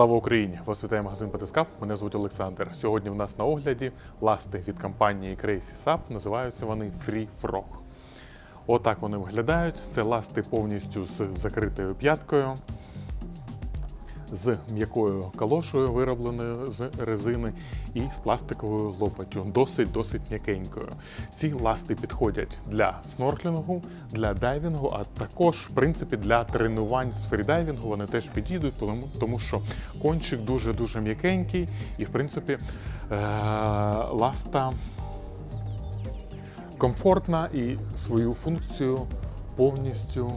Слава Україні! Вас вітає магазин Батискав. Мене звуть Олександр. Сьогодні в нас на огляді ласти від компанії Crazy Sap. Називаються вони Free Frog. Отак вони виглядають. Це ласти повністю з закритою п'яткою, з м'якою калошою, виробленою з резини, і з пластиковою лопаттю, досить досить м'якенькою. Ці ласти підходять для снорклінгу, для дайвінгу, а також, в принципі, для тренувань з фрідайвінгу вони теж підійдуть, тому, що кончик дуже дуже м'якенький, і в принципі е- ласта комфортна і свою функцію повністю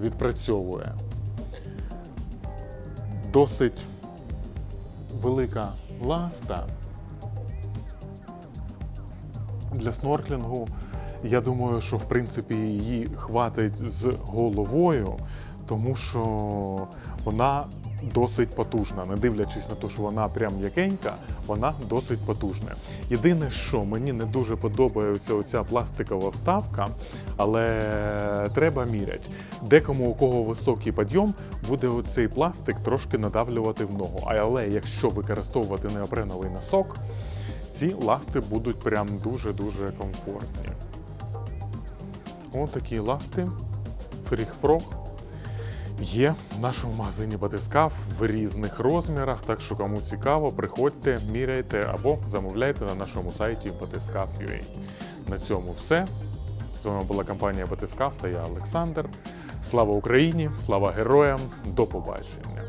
відпрацьовує. Досить велика ласта для снорклінгу. Я думаю, що в принципі її хватить з головою, тому що вона досить потужна. Не дивлячись на те, що вона прям м'якенька, вона досить потужна. Єдине, що мені не дуже подобається оця пластикова вставка, але треба міряти. Декому, у кого високий підйом, буде оцей пластик трошки надавлювати в ногу. Але якщо використовувати неопреновий носок, ці ласти будуть прям дуже-дуже комфортні. Ось такі ласти фріхфрог є в нашому магазині Батискав в різних розмірах. Так що кому цікаво, приходьте, міряйте або замовляйте на нашому сайті Батискав.ua. На цьому все. З вами була компанія Батискаф та я Олександр. Слава Україні! Слава героям! До побачення!